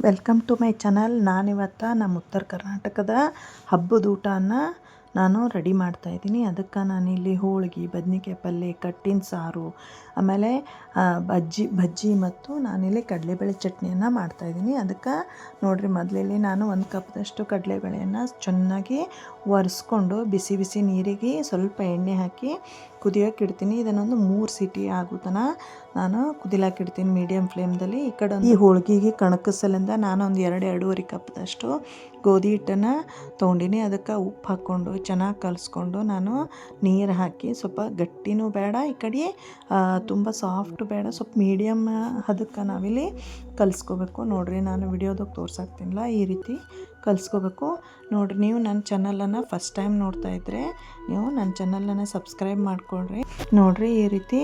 Welcome to my channel ನಾನಿವತ್ತು ನಮ್ಮ ಉತ್ತರ ಕರ್ನಾಟಕದ ಹಬ್ಬದ ಊಟನ ನಾನು ರೆಡಿ ಮಾಡ್ತಾಯಿದ್ದೀನಿ ಅದಕ್ಕೆ ನಾನಿಲ್ಲಿ ಹೋಳ್ಗೆ, ಬದ್ನಿಕಾಯಿ ಪಲ್ಯ ಕಟ್ಟಿನ ಸಾರು, ಆಮೇಲೆ ಬಜ್ಜಿ ಬಜ್ಜಿ ಮತ್ತು ನಾನಿಲ್ಲಿ ಕಡಲೆಬೇಳೆ ಚಟ್ನಿಯನ್ನು ಮಾಡ್ತಾಯಿದ್ದೀನಿ ಅದಕ್ಕೆ ನೋಡಿರಿ, ಮೊದಲಲ್ಲಿ ನಾನು ಒಂದು ಕಪ್ದಷ್ಟು ಕಡಲೆಬೇಳೆಯನ್ನು ಚೆನ್ನಾಗಿ ಒರೆಸ್ಕೊಂಡು ಬಿಸಿ ಬಿಸಿ ನೀರಿಗೆ ಸ್ವಲ್ಪ ಎಣ್ಣೆ ಹಾಕಿ ಕುದಿಯೋಕೆ ಇಡ್ತೀನಿ. ಇದನ್ನೊಂದು ಮೂರು ಸಿಟಿ ಆಗೋ ನಾನು ಕುದಿಲಾಕ ಇಡ್ತೀನಿ ಮೀಡಿಯಮ್ ಫ್ಲೇಮ್ದಲ್ಲಿ. ಈ ಕಡೆ ಈ ಹೋಳ್ಗೆಗೆ ಕಣಕಸಲಿಂದ ನಾನು ಒಂದು ಎರಡು ಎರಡೂವರೆ ಕಪ್ದಷ್ಟು ಗೋಧಿ ಹಿಟ್ಟನ್ನ ತೊಗೊಂಡಿನಿ. ಅದಕ್ಕೆ ಉಪ್ಪು ಹಾಕ್ಕೊಂಡು, ಚೆನ್ನಾಗಿ ಕಲಿಸ್ಕೊಂಡು ನಾನು ನೀರು ಹಾಕಿ ಸ್ವಲ್ಪ ಗಟ್ಟಿನೂ ಬೇಡ, ಈ ಕಡೆ ತುಂಬ ಸಾಫ್ಟ್ ಬೇಡ, ಸ್ವಲ್ಪ ಮೀಡಿಯಮ್ ಅದಕ್ಕೆ ನಾವಿಲ್ಲಿ ಕಲಿಸ್ಕೋಬೇಕು. ನೋಡಿರಿ, ನಾನು ವಿಡಿಯೋದಾಗ ತೋರ್ಸಾಕ್ತೀನಿಲ್ಲ ಈ ರೀತಿ. ಕಲಿಸ್ಕೋಬೇಕು. ನೋಡಿರಿ, ನೀವು ನನ್ನ ಚಾನಲನ್ನು ಫಸ್ಟ್ ಟೈಮ್ ನೋಡ್ತಾ ಇದ್ದರೆ ನೀವು ನನ್ನ ಚಾನಲನ್ನು ಸಬ್ಸ್ಕ್ರೈಬ್ ಮಾಡ್ಕೊಳ್ರಿ. ನೋಡಿರಿ, ಈ ರೀತಿ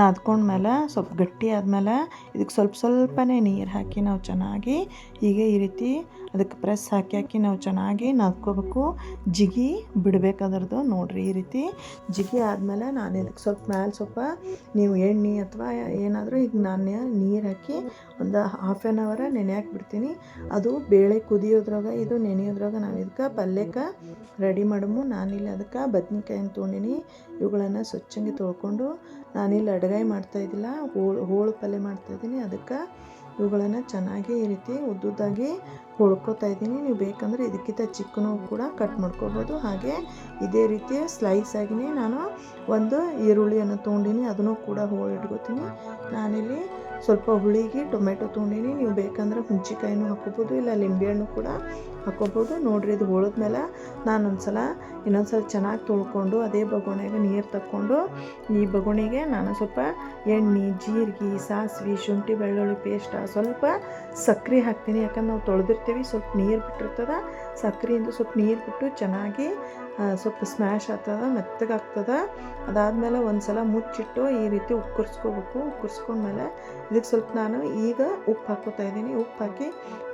ನಾದ್ಕೊಂಡ್ಮೇಲೆ ಸ್ವಲ್ಪ ಗಟ್ಟಿ ಆದಮೇಲೆ ಇದಕ್ಕೆ ಸ್ವಲ್ಪ ಸ್ವಲ್ಪನೇ ನೀರು ಹಾಕಿ ನಾವು ಚೆನ್ನಾಗಿ ಹೀಗೆ ಈ ರೀತಿ ಅದಕ್ಕೆ ಪ್ರೆಸ್ ಹಾಕಿ ಹಾಕಿ ನಾವು ಚೆನ್ನಾಗಿ ನಾದ್ಕೋಬೇಕು. ಜಿಗಿ ಬಿಡಬೇಕು ನೋಡಿರಿ, ಈ ರೀತಿ ಜಿಗಿ ಆದಮೇಲೆ ನಾನು ಇದಕ್ಕೆ ಸ್ವಲ್ಪ ಮೇಲೆ ಸ್ವಲ್ಪ ನೀವು ಎಣ್ಣೆ ಅಥವಾ ಏನಾದರೂ ಈಗ ನಾನು ನೀರು ಹಾಕಿ ಒಂದು ಹಾಫ್ ಆ್ಯನ್ ಅವರ ನೆನೆ ಬಿಡ್ತೀನಿ. ಅದು ಬೇಳೆ ಕುದಿಯೋದ್ರಾಗ ಇದು ನೆನೆಯೋದ್ರಾಗ ನಾವು ಇದಕ್ಕೆ ಪಲ್ಯಕ್ಕೆ ರೆಡಿ ಮಾಡಮು. ನಾನಿಲ್ಲಿ ಅದಕ್ಕೆ ಬದ್ನಿಕಾಯನ್ನು ತೊಗೊಂಡಿನಿ. ಇವುಗಳನ್ನು ಸ್ವಚ್ಛಂಗೆ ತೊಳ್ಕೊಂಡು ನಾನಿಲ್ಲಿ ಅಡ್ಗಾಯಿ ಮಾಡ್ತಾಯಿದ್ದಿಲ್ಲ ಹೋಳು ಹೋಳು ಪಲ್ಯ ಮಾಡ್ತಾಯಿದ್ದೀನಿ ಅದಕ್ಕೆ ಇವುಗಳನ್ನು ಚೆನ್ನಾಗಿ ಈ ರೀತಿ ಉದ್ದುದ್ದಾಗಿ ಹೊಳ್ಕೊತಾ ಇದ್ದೀನಿ. ನೀವು ಬೇಕಂದರೆ ಇದಕ್ಕಿಂತ ಚಿಕ್ಕನೂ ಕೂಡ ಕಟ್ ಮಾಡ್ಕೋಬೋದು. ಹಾಗೆ ಇದೇ ರೀತಿ ಸ್ಲೈಸ್ ಆಗಿನೇ ನಾನು ಒಂದು ಈರುಳ್ಳಿಯನ್ನು ತೊಗೊಂಡಿನಿ. ಅದನ್ನು ಕೂಡ ಹೋಳು ಇಟ್ಕೋತೀನಿ. ನಾನಿಲ್ಲಿ ಸ್ವಲ್ಪ ಹುಳಿಗೆ ಟೊಮೆಟೊ ತೊಗೊಂಡಿನಿ ನೀವು ಬೇಕಂದ್ರೆ ಹುಂಚಿಕಾಯಿನೂ ಹಾಕೋಬೋದು ಇಲ್ಲ ಲಿಂಬೆಹಣ್ಣು ಕೂಡ. ಹಾಕೋಬೋದು. ನೋಡಿರಿ, ಇದು ಹೋಳಿದ್ಮೇಲೆ ಒಂದು ಸಲ ಇನ್ನೊಂದು ಸಲ ಚೆನ್ನಾಗಿ ತೊಳ್ಕೊಂಡು ಅದೇ ಬಗೋಣಿಗೆ ನೀರು ತಕ್ಕೊಂಡು ಈ ಬಗೋಣಿಗೆ ನಾನು ಸ್ವಲ್ಪ ಎಣ್ಣೆ, ಜೀರಿಗೆ, ಸಾಸಿವೆ, ಶುಂಠಿ, ಬೆಳ್ಳುಳ್ಳಿ ಪೇಸ್ಟ ಸ್ವಲ್ಪ ಸಕ್ಕರೆ ಹಾಕ್ತೀನಿ. ಯಾಕಂದ್ರೆ ನಾವು ತೊಳೆದಿರ್ತೀವಿ, ಸ್ವಲ್ಪ ನೀರು ಬಿಟ್ಟಿರ್ತದೆ. ಸಕ್ಕರೆಯಿಂದ ಸ್ವಲ್ಪ ನೀರು ಬಿಟ್ಟು ಚೆನ್ನಾಗಿ ಸ್ವಲ್ಪ ಸ್ಮ್ಯಾಶ್ ಆಗ್ತದೆ ಮೆತ್ತಗಾಗ್ತದೆ ಅದಾದಮೇಲೆ ಒಂದು ಸಲ ಮುಚ್ಚಿಟ್ಟು ಈ ರೀತಿ ಉಕ್ಕರ್ಸ್ಕೋಬೇಕು. ಉಕ್ಕರ್ಸ್ಕೊಂಡ್ಮೇಲೆ ಇದಕ್ಕೆ ಸ್ವಲ್ಪ ನಾನು ಈಗ ಉಪ್ಪು ಹಾಕೋತಾ ಇದ್ದೀನಿ. ಉಪ್ಪು ಹಾಕಿ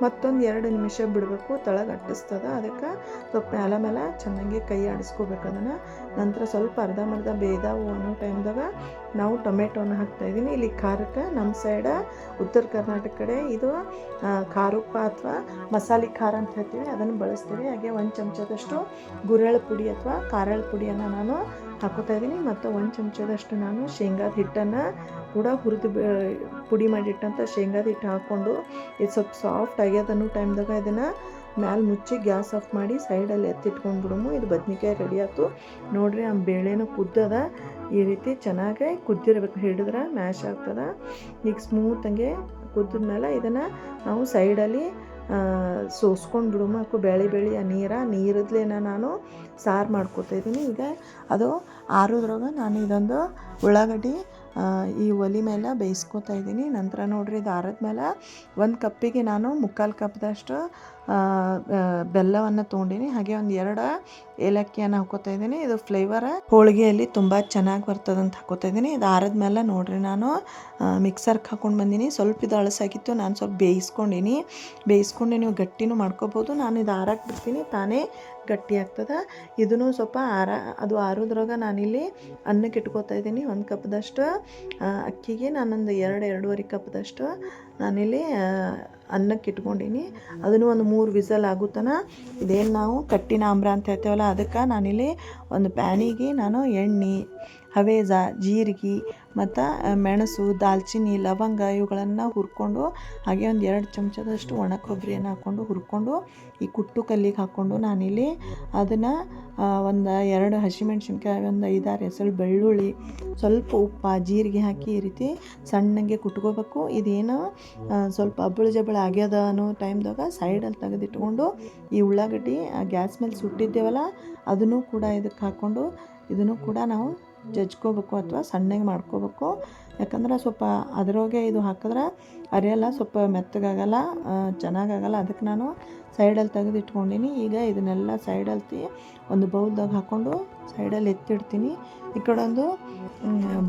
ಮತ್ತೊಂದು ಎರಡು ನಿಮಿಷ ಬಿಡಬೇಕು. ತಳಗೆ ಅಟ್ಟಿಸ್ತದ ಅದಕ್ಕೆ ಸ್ವಲ್ಪ ಮ್ಯಾಲ ಮೇಲೆ ಚೆನ್ನಾಗಿ ಕೈ ಆಡಿಸ್ಕೋಬೇಕು ಅದನ್ನು. ನಂತರ ಸ್ವಲ್ಪ ಅರ್ಧಂಬರ್ಧ ಬೇಯ್ದಾವು ಅನ್ನೋ ಟೈಮ್ದಾಗ ನಾವು ಟೊಮೆಟೊನ ಹಾಕ್ತಾಯಿದ್ದೀನಿ ಇಲ್ಲಿ ಖಾರಕ್ಕೆ ನಮ್ಮ ಸೈಡ ಉತ್ತರ ಕರ್ನಾಟಕ ಕಡೆ ಇದು ಖಾರುಪ್ಪ ಅಥವಾ ಮಸಾಲೆ ಖಾರ ಅಂತ ಹೇಳ್ತೀವಿ. ಅದನ್ನು ಬಳಸ್ತೀವಿ. ಹಾಗೆ ಒಂದು ಚಮಚದಷ್ಟು ಗುರೆಳ ಪುಡಿ ಅಥವಾ ಖಾರಳ ಪುಡಿಯನ್ನು ನಾನು ಹಾಕೋತಾ ಇದ್ದೀನಿ. ಮತ್ತು ಒಂದು ಚಮಚದಷ್ಟು ನಾನು ಶೇಂಗಾದ ಹಿಟ್ಟನ್ನು ಕೂಡ ಹುರಿದು ಪುಡಿ ಮಾಡಿಟ್ಟಂಥ ಶೇಂಗಾದ ಹಿಟ್ಟು ಹಾಕ್ಕೊಂಡು ಇದು ಸ್ವಲ್ಪ ಸಾಫ್ಟ್ ಆಗ್ಯದ ಅನ್ನೋ ಟೈಮ್ದಾಗ ಇದನ್ನು ಮ್ಯಾಲೆ ಮುಚ್ಚಿ ಗ್ಯಾಸ್ ಆಫ್ ಮಾಡಿ ಸೈಡಲ್ಲಿ ಎತ್ತಿಟ್ಕೊಂಡ್ಬಿಡಮು. ಇದು ಬದ್ನಿಕಾಯಿ ರೆಡಿ ಆಯ್ತು. ನೋಡಿರಿ, ಆ ಬೇಳೆನೂ ಕುದ್ದದ. ಈ ರೀತಿ ಚೆನ್ನಾಗೆ ಕುದ್ದಿರ್ಬೇಕು. ಹಿಡಿದ್ರೆ ಮ್ಯಾಶ್ ಆಗ್ತದೆ. ಈಗ ಸ್ಮೂತಂಗೆ ಕುದ್ದಿದ್ಮೇಲೆ ಇದನ್ನು ನಾವು ಸೈಡಲ್ಲಿ ಸೋಸ್ಕೊಂಡು ಬಿಡುಮ ಅಕ್ಕು ಬೇಳೆ ಬೇಳೆ, ಆ ನೀರ. ನೀರದ್ಲೇನ ನಾನು ಸಾರು ಮಾಡ್ಕೊತಾ ಇದ್ದೀನಿ. ಈಗ ಅದು ಆರೋದ್ರಾಗ ನಾನು ಇದೊಂದು ಉಳ್ಳಾಗಡ್ಡಿ ಈ ಒಲೆ ಮೇಲೆ ಬೇಯಿಸ್ಕೊತಾ ಇದ್ದೀನಿ. ನಂತರ ನೋಡಿರಿ ಇದು ಮೇಲೆ ಒಂದು ಕಪ್ಪಿಗೆ ನಾನು ಮುಕ್ಕಾಲು ಕಪ್ದಷ್ಟು ಬೆಲ್ಲವನ್ನು ತೊಗೊಂಡಿನಿ. ಹಾಗೆ ಒಂದು ಎರಡು ಏಲಕ್ಕಿಯನ್ನು ಹಾಕೋತಾ ಇದ್ದೀನಿ. ಇದು ಫ್ಲೇವರ್ ಹೋಳಿಗೆಯಲ್ಲಿ ತುಂಬ ಚೆನ್ನಾಗಿ ಬರ್ತದಂತ ಹಾಕೋತಾ ಇದ್ದೀನಿ. ಇದು ಮೇಲೆ ನೋಡಿರಿ ನಾನು ಮಿಕ್ಸರ್ಗೆ ಹಾಕೊಂಡು ಬಂದೀನಿ. ಸ್ವಲ್ಪ ಇದು ಅಳಸಾಗಿತ್ತು, ನಾನು ಸ್ವಲ್ಪ ಬೇಯಿಸ್ಕೊಂಡಿನಿ. ಬೇಯಿಸ್ಕೊಂಡು ನೀವು ಗಟ್ಟಿನೂ ಮಾಡ್ಕೋಬೋದು. ನಾನು ಇದು ಆರಕ್ಕೆ ಬಿಡ್ತೀನಿ. ತಾನೇ ಗಟ್ಟಿ ಆಗ್ತದೆ. ಇದನ್ನು ಸ್ವಲ್ಪ ಆರ, ಅದು ಆರೋದ್ರಾಗ ನಾನಿಲ್ಲಿ ಅನ್ನಕ್ಕೆ ಇಟ್ಕೋತಾ ಇದ್ದೀನಿ. ಒಂದು ಕಪ್ದಷ್ಟು ಅಕ್ಕಿಗೆ ನಾನೊಂದು ಎರಡು, ಎರಡೂವರೆ ಕಪ್ದಷ್ಟು ನಾನಿಲ್ಲಿ ಅನ್ನಕ್ಕೆ ಇಟ್ಕೊಂಡೀನಿ. ಅದನ್ನು ಒಂದು ಮೂರು ವಿಸಲ್ ಆಗುತ್ತನ ಇದೇನು ನಾವು ಕಟ್ಟಿನ ಆಮ್ರ ಅಂತ ಹೇಳ್ತೇವಲ್ಲ, ಅದಕ್ಕೆ ನಾನಿಲ್ಲಿ ಒಂದು ಪ್ಯಾನಿಗೆ ನಾನು ಎಣ್ಣೆ ಹವೇಜ ಜೀರಿಗೆ ಮತ್ತು ಮೆಣಸು, ದಾಲ್ಚಿನ್ನಿ, ಲವಂಗ ಇವುಗಳನ್ನು ಹುರ್ಕೊಂಡು, ಹಾಗೆ ಒಂದು ಎರಡು ಚಮಚದಷ್ಟು ಒಣ ಕೊಬ್ಬರಿಯನ್ನು ಹಾಕ್ಕೊಂಡು ಹುರ್ಕೊಂಡು, ಈ ಕುಟ್ಟು ಕಲ್ಲಿಗೆ ಹಾಕ್ಕೊಂಡು ನಾನಿಲ್ಲಿ ಅದನ್ನು ಒಂದು ಎರಡು ಹಸಿಮೆಣ್ಸಿನ್ಕಾಯಿ, ಒಂದು ಐದಾರು ಹೆಸರು ಬೆಳ್ಳುಳ್ಳಿ, ಸ್ವಲ್ಪ ಉಪ್ಪು, ಜೀರಿಗೆ ಹಾಕಿ ಈ ರೀತಿ ಸಣ್ಣಗೆ ಕುಟ್ಕೋಬೇಕು. ಇದೇನು ಸ್ವಲ್ಪ ಅಬ್ಬಳು ಜಬ್ಬಳ ಆಗ್ಯದ ಅನ್ನೋ ಟೈಮ್ದಾಗ ಸೈಡಲ್ಲಿ ತೆಗೆದಿಟ್ಕೊಂಡು ಈ ಉಳ್ಳಾಗಡ್ಡಿ ಗ್ಯಾಸ್ ಮೇಲೆ ಸುಟ್ಟಿದ್ದೇವಲ್ಲ, ಅದನ್ನು ಕೂಡ ಇದಕ್ಕೆ ಹಾಕ್ಕೊಂಡು ಇದನ್ನು ಕೂಡ ನಾವು ಜಜ್ಕೋಬೇಕು ಅಥವಾ ಸಣ್ಣಗೆ ಮಾಡ್ಕೋಬೇಕು. ಯಾಕಂದ್ರೆ ಸ್ವಲ್ಪ ಅದರೊಳಗೆ ಇದು ಹಾಕಿದ್ರೆ ಅರಿಯಲ್ಲ ಸ್ವಲ್ಪ ಮೆತ್ತಗಾಗಲ್ಲ ಚೆನ್ನಾಗಾಗಲ್ಲ. ಅದಕ್ಕೆ ನಾನು ಸೈಡಲ್ಲಿ ತೆಗೆದು ಇಟ್ಕೊಂಡಿನಿ. ಈಗ ಇದನ್ನೆಲ್ಲ ಸೈಡಲ್ಲಿ ಒಂದು ಬೌದ್ದಾಗ ಹಾಕ್ಕೊಂಡು ಸೈಡಲ್ಲಿ ಎತ್ತಿಡ್ತೀನಿ. ಈ ಕಡೆ ಒಂದು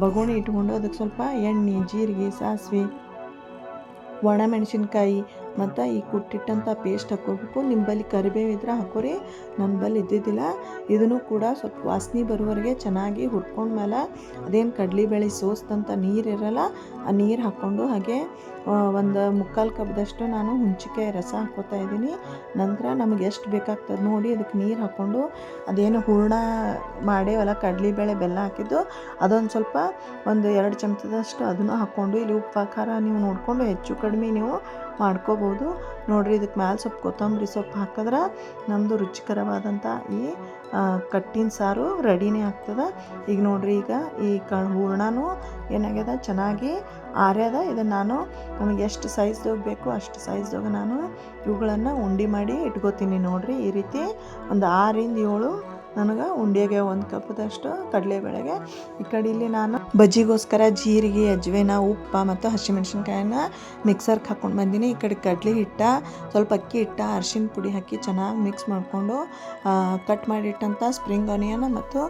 ಬಗೋಣಿ ಇಟ್ಕೊಂಡು ಅದಕ್ಕೆ ಸ್ವಲ್ಪ ಎಣ್ಣೆ, ಜೀರಿಗೆ, ಸಾಸಿವೆ ಒಣಮೆಣಸಿನ್ಕಾಯಿ ಮತ್ತು ಈ ಕುಟ್ಟಿಟ್ಟಂಥ ಪೇಸ್ಟ್ ಹಾಕೋಬೇಕು ನಿಮ್ಮ ಬಳಿ ಕರಿಬೇವು ಇದ್ರೆ ಹಾಕೋರಿ. ನನ್ನ ಬಳಿ ಇದ್ದಿದ್ದಿಲ್ಲ. ಇದನ್ನು ಕೂಡ ಸ್ವಲ್ಪ ವಾಸನೆ ಬರುವವರೆಗೆ ಚೆನ್ನಾಗಿ ಹುರ್ಕೊಂಡ್ಮೇಲೆ ಅದೇನು ಕಡಲೆಬೇಳೆ ಸೋಸ್ದಂಥ ನೀರು ಇರಲ್ಲ, ಆ ನೀರು ಹಾಕ್ಕೊಂಡು ಹಾಗೆ ಒಂದು ಮುಕ್ಕಾಲು ಕಪ್ದಷ್ಟು ನಾನು ಹುಂಚಿಕಾಯಿ ರಸ ಹಾಕ್ಕೋತಾ ಇದ್ದೀನಿ. ನಂತರ ನಮಗೆ ಎಷ್ಟು ಬೇಕಾಗ್ತದೆ ನೋಡಿ ಅದಕ್ಕೆ ನೀರು ಹಾಕ್ಕೊಂಡು ಅದೇನು ಹೂರ್ಣ ಮಾಡೇವಲ್ಲ ಕಡಲೆಬೇಳೆ ಬೆಲ್ಲ ಹಾಕಿದ್ದು, ಅದೊಂದು ಸ್ವಲ್ಪ ಒಂದು ಎರಡು ಚಮಚದಷ್ಟು ಅದನ್ನು ಹಾಕ್ಕೊಂಡು. ಇಲ್ಲಿ ಉಪ್ಪು ಖಾರ ನೀವು ನೋಡಿಕೊಂಡು ಹೆಚ್ಚು ಕಡಿಮೆ ನೀವು ಮಾಡ್ಕೋಬೋದು. ನೋಡಿರಿ ಇದಕ್ಕೆ ಮ್ಯಾಲೆ ಸ್ವಲ್ಪ ಕೊತ್ತಂಬರಿ ಸೊಪ್ಪು ಹಾಕಿದ್ರೆ ನಮ್ಮದು ರುಚಿಕರವಾದಂಥ ಈ ಕಟ್ಟಿನ ಸಾರು ರೆಡಿನೇ ಆಗ್ತದೆ. ಈಗ ನೋಡಿರಿ, ಈಗ ಈ ಕ ಹೂರಣನೂ ಏನಾಗ್ಯದ? ಚೆನ್ನಾಗಿ ಆರ್ಯದ. ಇದನ್ನು ನಾನು ನಮಗೆ ಎಷ್ಟು ಸೈಜ್ದಾಗ ಬೇಕು ಅಷ್ಟು ಸೈಜ್ದಾಗ ನಾನು ಇವುಗಳನ್ನು ಉಂಡೆ ಮಾಡಿ ಇಟ್ಕೋತೀನಿ ನೋಡಿರಿ. ಈ ರೀತಿ ಒಂದು ಆರಿಂದ ಏಳು ನನಗೆ ಉಂಡೆಗೆ ಒಂದು ಕಪ್ದಷ್ಟು ಕಡಲೆಬೇಳೆಗೆ. ಈ ಕಡೆ ಇಲ್ಲಿ ನಾನು ಬಜ್ಜಿಗೋಸ್ಕರ ಜೀರಿಗೆ, ಅಜ್ವೇನ, ಉಪ್ಪು ಮತ್ತು ಹಸಿಮೆಣ್ಸಿನ್ಕಾಯನ್ನ ಮಿಕ್ಸರ್ಗೆ ಹಾಕ್ಕೊಂಡು ಬಂದೀನಿ. ಈ ಕಡೆ ಕಡಲೆ ಹಿಟ್ಟ, ಸ್ವಲ್ಪ ಅಕ್ಕಿ ಹಿಟ್ಟ, ಅರ್ಶಿನ ಪುಡಿ ಹಾಕಿ ಚೆನ್ನಾಗಿ ಮಿಕ್ಸ್ ಮಾಡಿಕೊಂಡು ಕಟ್ ಮಾಡಿಟ್ಟಂಥ ಸ್ಪ್ರಿಂಗ್ ಆನಿಯನ್ ಮತ್ತು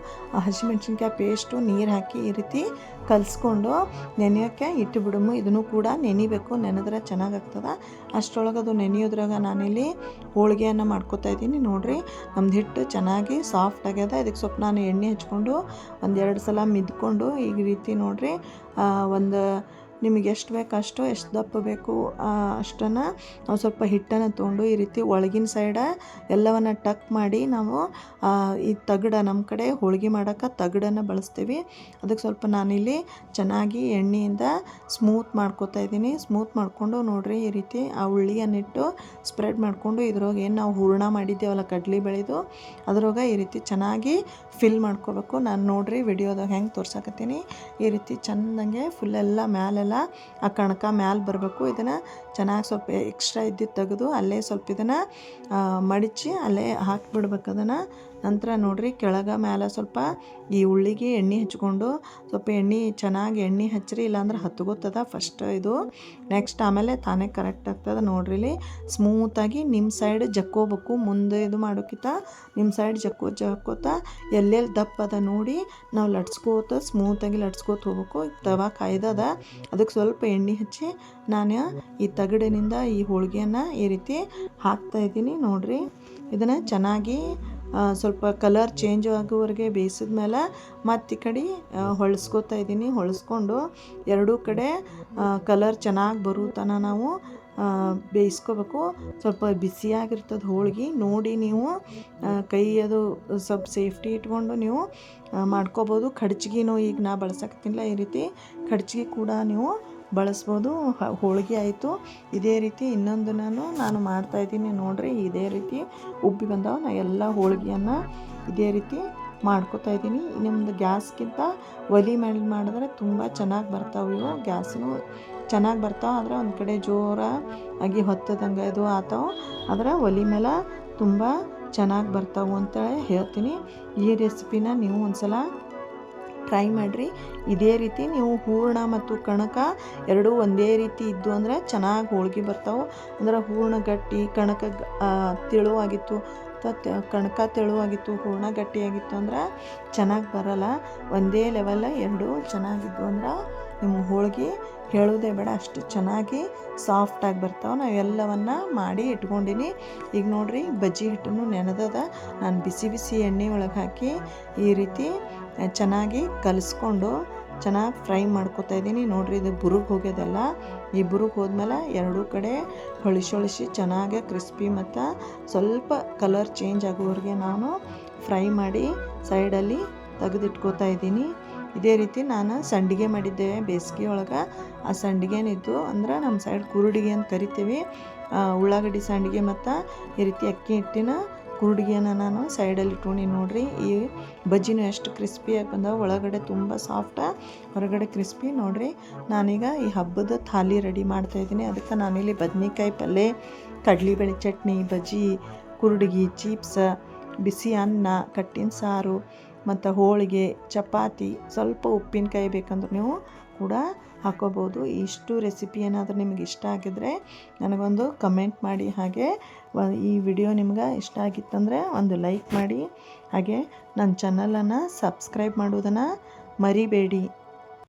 ಹಸಿಮೆಣ್ಸಿನ್ಕಾಯಿ ಪೇಸ್ಟು ನೀರು ಹಾಕಿ ಈ ರೀತಿ ಕಲಿಸ್ಕೊಂಡು ನೆನೆಯೋಕ್ಕೆ ಇಟ್ಟು ಬಿಡಮು ಇದನ್ನು ಕೂಡ ನೆನಿಬೇಕು. ನೆನೆದ್ರೆ ಚೆನ್ನಾಗಾಗ್ತದೆ. ಅಷ್ಟರೊಳಗೆ ಅದು ನೆನೆಯೋದ್ರಾಗ ನಾನಿಲ್ಲಿ ಹೋಳಿಗೆಯನ್ನು ಮಾಡ್ಕೋತಾ ಇದ್ದೀನಿ. ನೋಡಿರಿ, ನಮ್ದು ಹಿಟ್ಟು ಚೆನ್ನಾಗಿ ಸಾಫ್ಟ್ ಆಗ್ಯದ. ಇದಕ್ಕೆ ಸ್ವಲ್ಪ ನಾನು ಎಣ್ಣೆ ಹಚ್ಕೊಂಡು ಒಂದೆರಡು ಸಲ ಮಿದ್ಕೊಂಡು ಈ ರೀತಿ ನೋಡಿರಿ ಒಂದು ನಿಮಗೆ ಎಷ್ಟು ಬೇಕು ಅಷ್ಟು ಎಷ್ಟು ದಪ್ಪ ಬೇಕು ಅಷ್ಟನ್ನು ನಾವು ಸ್ವಲ್ಪ ಹಿಟ್ಟನ್ನು ತೊಗೊಂಡು ಈ ರೀತಿ ಒಳಗಿನ ಸೈಡ ಎಲ್ಲವನ್ನು ಟಕ್ ಮಾಡಿ ನಾವು ಈ ತಗಡ ನಮ್ಮ ಕಡೆ ಹೋಳಿಗೆ ಮಾಡೋಕ್ಕೆ ತಗಡನ್ನು ಬಳಸ್ತೀವಿ. ಅದಕ್ಕೆ ಸ್ವಲ್ಪ ನಾನಿಲ್ಲಿ ಚೆನ್ನಾಗಿ ಎಣ್ಣೆಯಿಂದ ಸ್ಮೂತ್ ಮಾಡ್ಕೋತಾ ಇದ್ದೀನಿ. ಸ್ಮೂತ್ ಮಾಡಿಕೊಂಡು ನೋಡಿರಿ ಈ ರೀತಿ ಆ ಉಳ್ಳಿಯನ್ನಿಟ್ಟು ಸ್ಪ್ರೆಡ್ ಮಾಡಿಕೊಂಡು ಇದ್ರೊಳಗೆ ಏನು ನಾವು ಹೂರ್ಣ ಮಾಡಿದ್ದೇವಲ್ಲ ಕಡ್ಲಿ ಬೆಳೆದು, ಅದ್ರೊಳಗೆ ಈ ರೀತಿ ಚೆನ್ನಾಗಿ ಫಿಲ್ ಮಾಡ್ಕೋಬೇಕು. ನಾನು ನೋಡಿರಿ ವಿಡಿಯೋದಾಗ ಹೆಂಗೆ ತೋರ್ಸಕತ್ತೀನಿ. ಈ ರೀತಿ ಚೆಂದಂಗೆ ಫುಲ್ಲೆಲ್ಲ ಮ್ಯಾಲೆಲ್ಲ ಆ ಕಣಕ ಮ್ಯಾಲೆ ಬರಬೇಕು. ಇದನ್ನು ಚೆನ್ನಾಗಿ ಸ್ವಲ್ಪ ಎಕ್ಸ್ಟ್ರಾ ಇದ್ದಿದ್ದು ತೆಗೆದು ಅಲ್ಲೇ ಸ್ವಲ್ಪ ಇದನ್ನು ಮಡಚಿ ಅಲ್ಲೇ ಹಾಕಿಬಿಡ್ಬೇಕು ಅದನ್ನು. ನಂತರ ನೋಡಿರಿ ಕೆಳಗೆ ಮ್ಯಾಲೆ ಸ್ವಲ್ಪ ಈ ಉಳ್ಳಿಗೆ ಎಣ್ಣೆ ಹಚ್ಕೊಂಡು ಸ್ವಲ್ಪ ಎಣ್ಣೆ ಚೆನ್ನಾಗಿ ಎಣ್ಣೆ ಹಚ್ಚಿರಿ ಇಲ್ಲಾಂದ್ರೆ ಹತ್ಕೋತದ ಫಸ್ಟ್ ಇದು. ನೆಕ್ಸ್ಟ್ ಆಮೇಲೆ ತಾನೇ ಕರೆಕ್ಟ್ ಆಗ್ತದೆ ನೋಡ್ರಿ ಇಲ್ಲಿ. ಸ್ಮೂತಾಗಿ ನಿಮ್ಮ ಸೈಡ್ ಜಕ್ಕೋಬೇಕು. ಮುಂದೆ ಇದು ಮಾಡೋಕ್ಕಿಂತ ನಿಮ್ಮ ಸೈಡ್ ಜಕ್ಕೋ, ಜಕ್ಕೋತ ಎಲ್ಲೆಲ್ಲಿ ದಪ್ಪ ಅದ ನೋಡಿ ನಾವು ಲಟ್ಸ್ಕೋತ ಸ್ಮೂತಾಗಿ ಲಟ್ಸ್ಕೋತ ಹೋಗ್ಬೇಕು. ತವಾ ಕಾಯ್ದದ ಅದಕ್ಕೆ ಸ್ವಲ್ಪ ಎಣ್ಣೆ ಹಚ್ಚಿ ನಾನು ಈ ತಗಡಿನಿಂದ ಈ ಹೋಳಿಗೆಯನ್ನು ಈ ರೀತಿ ಹಾಕ್ತಾ ಇದ್ದೀನಿ ನೋಡಿರಿ. ಇದನ್ನು ಚೆನ್ನಾಗಿ ಸ್ವಲ್ಪ ಕಲರ್ ಚೇಂಜ್ ಆಗೋವರೆಗೆ ಬೇಯಿಸಿದ ಮೇಲೆ ಮತ್ತು ಈ ಕಡೆ ಹೊಳ್ಸ್ಕೊತಾ ಇದ್ದೀನಿ. ಹೊಳ್ಸ್ಕೊಂಡು ಎರಡೂ ಕಡೆ ಕಲರ್ ಚೆನ್ನಾಗಿ ಬರೋ ತನಕ ನಾವು ಬೇಯಿಸ್ಕೋಬೇಕು. ಸ್ವಲ್ಪ ಬಿಸಿಯಾಗಿರ್ತದೆ ಹೋಳಿಗೆ, ನೋಡಿ ನೀವು ಕೈ ಅದು ಸ್ವಲ್ಪ ಸೇಫ್ಟಿ ಇಟ್ಕೊಂಡು ನೀವು ಮಾಡ್ಕೋಬೋದು. ಖಡ್ಚಿಗೆನೂ ಈಗ ನಾ ಬಳಸಕ್ತಿಲ್ಲ ಈ ರೀತಿ. ಖಡ್ಚಿಗೆ ಕೂಡ ನೀವು ಬಳಸ್ಬೋದು. ಹೋಳಿಗೆ ಆಯಿತು. ಇದೇ ರೀತಿ ಇನ್ನೊಂದು ನಾನು ಮಾಡ್ತಾಯಿದ್ದೀನಿ ನೋಡಿರಿ. ಇದೇ ರೀತಿ ಉಬ್ಬಿ ಬಂದಾವ. ನಾ ಎಲ್ಲ ಹೋಳಿಗೆಯನ್ನು ಇದೇ ರೀತಿ ಮಾಡ್ಕೋತಾ ಇದ್ದೀನಿ. ನಿಮ್ಮದು ಗ್ಯಾಸ್ಗಿಂತ ಒಲಿ ಮೇಲೆ ಮಾಡಿದ್ರೆ ತುಂಬ ಚೆನ್ನಾಗಿ ಬರ್ತಾವೆ ಇವು. ಗ್ಯಾಸ್ನು ಚೆನ್ನಾಗಿ ಬರ್ತಾವೆ. ಆದರೆ ಒಂದು ಕಡೆ ಜೋರ ಆಗಿ ಹೊತ್ತದಂಗೆ ಇದು ಆತಾವೆ. ಆದರೆ ಒಲಿ ಮೇಲೆ ತುಂಬ ಚೆನ್ನಾಗಿ ಬರ್ತಾವೆ ಅಂತೇಳಿ ಹೇಳ್ತೀನಿ. ಈ ರೆಸಿಪಿನ ನೀವು ಒಂದು ಸಲ ಟ್ರೈ ಮಾಡಿರಿ. ಇದೇ ರೀತಿ ನೀವು ಹೂರ್ಣ ಮತ್ತು ಕಣಕ ಎರಡೂ ಒಂದೇ ರೀತಿ ಇದ್ದು ಅಂದರೆ ಚೆನ್ನಾಗಿ ಹೋಳ್ಗೆ ಬರ್ತಾವೆ. ಅಂದ್ರೆ ಹೂರ್ಣ ಗಟ್ಟಿ, ಕಣಕ ತೆಳುವಾಗಿತ್ತು ಕಣಕ ತೆಳುವಾಗಿತ್ತು ಹೂರ್ಣ ಗಟ್ಟಿಯಾಗಿತ್ತು ಅಂದ್ರೆ ಚೆನ್ನಾಗಿ ಬರಲ್ಲ. ಒಂದೇ ಲೆವೆಲ್ಲ ಎರಡೂ ಚೆನ್ನಾಗಿದ್ದು ಅಂದ್ರೆ ನಿಮ್ಮ ಹೋಳಿಗೆ ಹೇಳೋದೇ ಬೇಡ. ಅಷ್ಟು ಚೆನ್ನಾಗಿ ಸಾಫ್ಟಾಗಿ ಬರ್ತಾವೆ. ನಾವು ಎಲ್ಲವನ್ನ ಮಾಡಿ ಇಟ್ಕೊಂಡಿನಿ. ಈಗ ನೋಡ್ರಿ, ಬಜ್ಜಿ ಹಿಟ್ಟನ್ನು ನೆನೆದದ. ನಾನು ಬಿಸಿ ಬಿಸಿ ಎಣ್ಣೆ ಒಳಗೆ ಹಾಕಿ ಈ ರೀತಿ ಚೆನ್ನಾಗಿ ಕಲಿಸ್ಕೊಂಡು ಚೆನ್ನಾಗಿ ಫ್ರೈ ಮಾಡ್ಕೊತಾ ಇದ್ದೀನಿ. ನೋಡ್ರಿ, ಇದು ಬುರುಗ್ ಹೋಗ್ಯದಲ್ಲ. ಈ ಬುರುಗ್ ಹೋದ್ಮೇಲೆ ಎರಡೂ ಕಡೆ ಹೊಳಿಸಿ ಹೊಳಿಸಿ ಚೆನ್ನಾಗಿ ಕ್ರಿಸ್ಪಿ ಮತ್ತು ಸ್ವಲ್ಪ ಕಲರ್ ಚೇಂಜ್ ಆಗೋವರೆಗೆ ನಾನು ಫ್ರೈ ಮಾಡಿ ಸೈಡಲ್ಲಿ ತೆಗೆದಿಟ್ಕೋತಾ ಇದ್ದೀನಿ. ಇದೇ ರೀತಿ ನಾನು ಸಂಡಿಗೆ ಮಾಡಿದ್ದೆ ಬೇಸಿಗೆ ಒಳಗೆ ಆ ಸಂಡಿಗೆನಿದ್ದು ಅಂದ್ರೆ ನಮ್ಮ ಸೈಡ್ ಕುರುಡಿಗೆ ಅಂತ ಕರಿತೀವಿ. ಉಳ್ಳಾಗಡ್ಡಿ ಸಂಡಿಗೆ ಮತ್ತು ಈ ರೀತಿ ಅಕ್ಕಿ ಹಿಟ್ಟಿನ ಕುರುಡಿಗೆನ ನಾನು ಸೈಡಲ್ಲಿ ಇಟ್ಕೊಂಡು ನೋಡಿರಿ, ಈ ಬಜ್ಜಿನೂ ಎಷ್ಟು ಕ್ರಿಸ್ಪಿಯಾಗಿ ಬಂದವು. ಒಳಗಡೆ ತುಂಬ ಸಾಫ್ಟ ಹೊರಗಡೆ ಕ್ರಿಸ್ಪಿ ನೋಡಿರಿ, ನಾನೀಗ ಈ ಹಬ್ಬದ ಥಾಲಿ ರೆಡಿ ಮಾಡ್ತಾಯಿದ್ದೀನಿ ಅದಕ್ಕೆ ನಾನಿಲ್ಲಿ ಬದ್ನಿಕಾಯಿ ಪಲ್ಯ ಕಡ್ಲಿಬೇಳೆ ಚಟ್ನಿ, ಬಜ್ಜಿ, ಕುರುಡಿಗೆ ಚೀಪ್ಸ ಬಿಸಿ ಅನ್ನ, ಕಟ್ಟಿನ ಸಾರು ಮತ್ತು ಹೋಳಿಗೆ, ಚಪಾತಿ, ಸ್ವಲ್ಪ ಉಪ್ಪಿನಕಾಯಿ ಬೇಕಂದ್ರೆ ನೀವು ಕೂಡ ಹಾಕೋಬೋದು. ಇಷ್ಟು ರೆಸಿಪಿ ಏನಾದರೂ ನಿಮಗೆ ಇಷ್ಟ ಆಗಿದ್ರೆ ನನಗೊಂದು ಕಮೆಂಟ್ ಮಾಡಿ. ಹಾಗೆ ಈ ವಿಡಿಯೋ ನಿಮ್ಗೆ ಇಷ್ಟ ಆಗಿತ್ತಂದರೆ ಒಂದು ಲೈಕ್ ಮಾಡಿ. ಹಾಗೆ ನನ್ನ ಚಾನಲನ್ನು ಸಬ್ಸ್ಕ್ರೈಬ್ ಮಾಡೋದನ್ನು ಮರಿಬೇಡಿ.